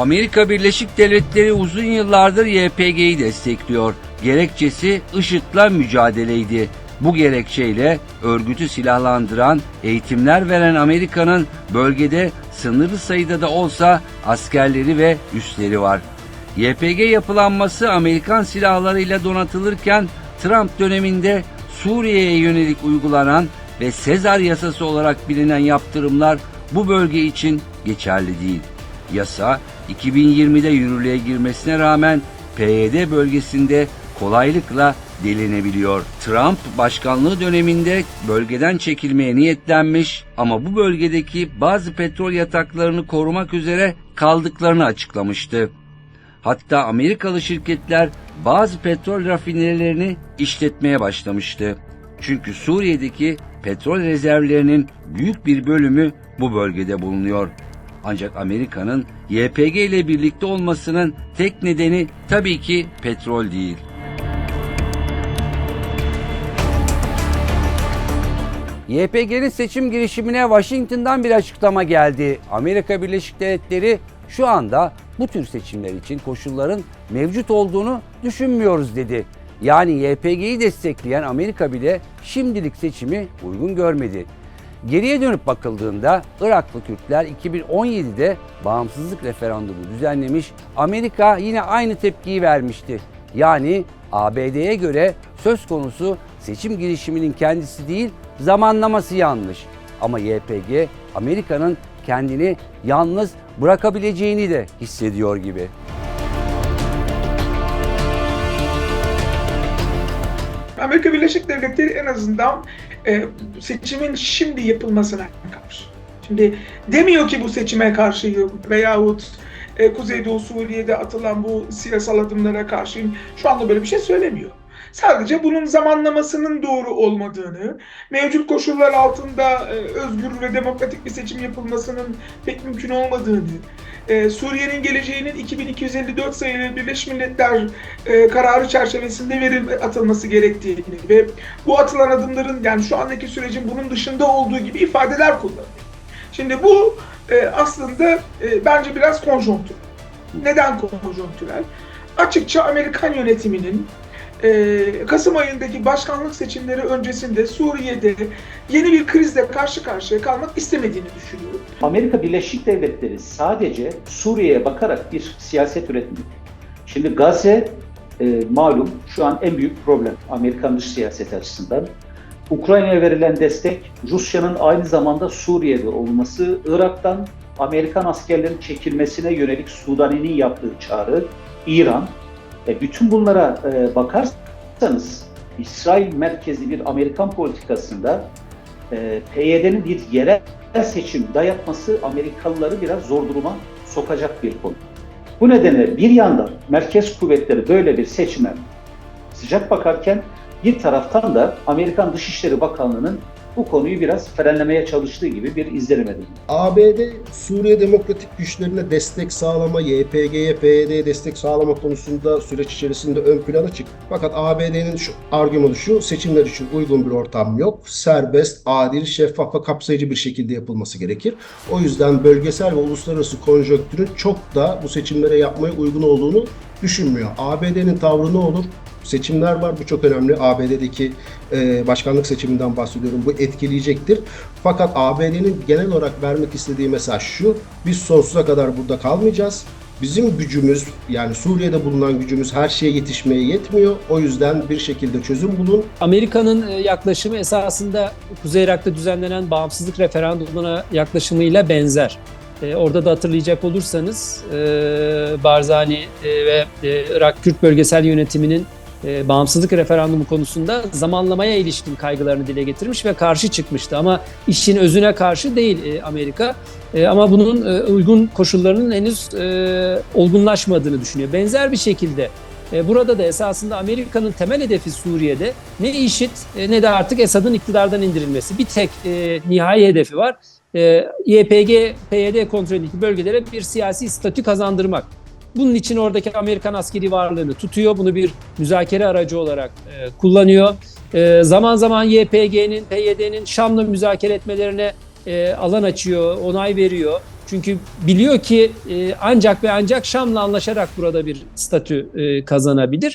Amerika Birleşik Devletleri uzun yıllardır YPG'yi destekliyor. Gerekçesi IŞİD'le mücadeleydi. Bu gerekçeyle örgütü silahlandıran, eğitimler veren Amerika'nın bölgede sınırlı sayıda da olsa askerleri ve üsleri var. YPG yapılanması Amerikan silahlarıyla donatılırken Trump döneminde Suriye'ye yönelik uygulanan ve Sezar yasası olarak bilinen yaptırımlar bu bölge için geçerli değil. Yasa 2020'de yürürlüğe girmesine rağmen PYD bölgesinde kolaylıkla delinebiliyor. Trump başkanlığı döneminde bölgeden çekilmeye niyetlenmiş ama bu bölgedeki bazı petrol yataklarını korumak üzere kaldıklarını açıklamıştı. Hatta Amerikalı şirketler bazı petrol rafinerilerini işletmeye başlamıştı. Çünkü Suriye'deki petrol rezervlerinin büyük bir bölümü bu bölgede bulunuyor. Ancak Amerika'nın YPG ile birlikte olmasının tek nedeni tabii ki petrol değil. YPG'nin seçim girişimine Washington'dan bir açıklama geldi. Amerika Birleşik Devletleri şu anda bu tür seçimler için koşulların mevcut olduğunu düşünmüyoruz dedi. Yani YPG'yi destekleyen Amerika bile şimdilik seçimi uygun görmedi. Geriye dönüp bakıldığında Iraklı Kürtler 2017'de bağımsızlık referandumu düzenlemiş, Amerika yine aynı tepkiyi vermişti. Yani ABD'ye göre söz konusu seçim girişiminin kendisi değil, zamanlaması yanlış. Ama YPG Amerika'nın kendini yalnız bırakabileceğini de hissediyor gibi. Amerika Birleşik Devletleri en azından e, seçimin şimdi yapılmasına karşı. Şimdi demiyor ki bu seçime karşıyım veyahut e, Kuzeydoğu Suriye'de atılan bu siyasal adımlara karşıyım. Şu anda böyle bir şey söylemiyor. Sadece bunun zamanlamasının doğru olmadığını, mevcut koşullar altında e, özgür ve demokratik bir seçim yapılmasının pek mümkün olmadığını, e, Suriye'nin geleceğinin 2254 sayılı Birleşmiş Milletler e, kararı çerçevesinde verim atılması gerektiğini ve bu atılan adımların yani şu andaki sürecin bunun dışında olduğu gibi ifadeler kullanıyor. Şimdi bu e, aslında e, bence biraz konjonktür. Neden konjonktürel? Açıkça Amerikan yönetiminin e, Kasım ayındaki başkanlık seçimleri öncesinde Suriye'de yeni bir krizle karşı karşıya kalmak istemediğini düşünüyorum. Amerika Birleşik Devletleri sadece Suriye'ye bakarak bir siyaset üretmiyor. Şimdi Gazze e, malum şu an en büyük problem Amerikan dış siyaseti açısından. Ukrayna'ya verilen destek, Rusya'nın aynı zamanda Suriye'de olması, Irak'tan Amerikan askerlerin çekilmesine yönelik Sudani'nin yaptığı çağrı, İran. E, bütün bunlara e, bakarsanız İsrail merkezli bir Amerikan politikasında e, PYD'nin bir yerel seçim dayatması Amerikalıları biraz zor duruma sokacak bir konu. Bu nedenle bir yandan merkez kuvvetleri böyle bir seçime sıcak bakarken bir taraftan da Amerikan Dışişleri Bakanlığı'nın bu konuyu biraz frenlemeye çalıştığı gibi bir izlenim edildi. ABD Suriye Demokratik Güçlerine destek sağlama, YPG'ye, PYD'ye destek sağlama konusunda süreç içerisinde ön plana çıktı. Fakat ABD'nin şu argümanı şu, seçimler için uygun bir ortam yok. Serbest, adil, şeffaf ve kapsayıcı bir şekilde yapılması gerekir. O yüzden bölgesel ve uluslararası konjonktürün çok da bu seçimlere yapmaya uygun olduğunu düşünmüyor. ABD'nin tavrı ne olur? Seçimler var, bu çok önemli. ABD'deki e, başkanlık seçiminden bahsediyorum. Bu etkileyecektir. Fakat ABD'nin genel olarak vermek istediği mesaj şu. Biz sonsuza kadar burada kalmayacağız. Bizim gücümüz yani Suriye'de bulunan gücümüz her şeye yetişmeye yetmiyor. O yüzden bir şekilde çözüm bulun. Amerika'nın e, yaklaşımı esasında Kuzey Irak'ta düzenlenen bağımsızlık referandumuna yaklaşımıyla benzer. E, orada da hatırlayacak olursanız e, Barzani e, ve e, Irak Kürt Bölgesel Yönetimi'nin e, bağımsızlık referandumu konusunda zamanlamaya ilişkin kaygılarını dile getirmiş ve karşı çıkmıştı. Ama işin özüne karşı değil e, Amerika. E, ama bunun e, uygun koşullarının henüz e, olgunlaşmadığını düşünüyor. Benzer bir şekilde e, burada da esasında Amerika'nın temel hedefi Suriye'de ne IŞİD e, ne de artık Esad'ın iktidardan indirilmesi. Bir tek e, nihai hedefi var. E, YPG, PYD kontrolündeki bölgelere bir siyasi statü kazandırmak. Bunun için oradaki Amerikan askeri varlığını tutuyor. Bunu bir müzakere aracı olarak e, kullanıyor. E, zaman zaman YPG'nin, PYD'nin Şam'la müzakere etmelerine e, alan açıyor, onay veriyor. Çünkü biliyor ki e, ancak ve ancak Şam'la anlaşarak burada bir statü e, kazanabilir.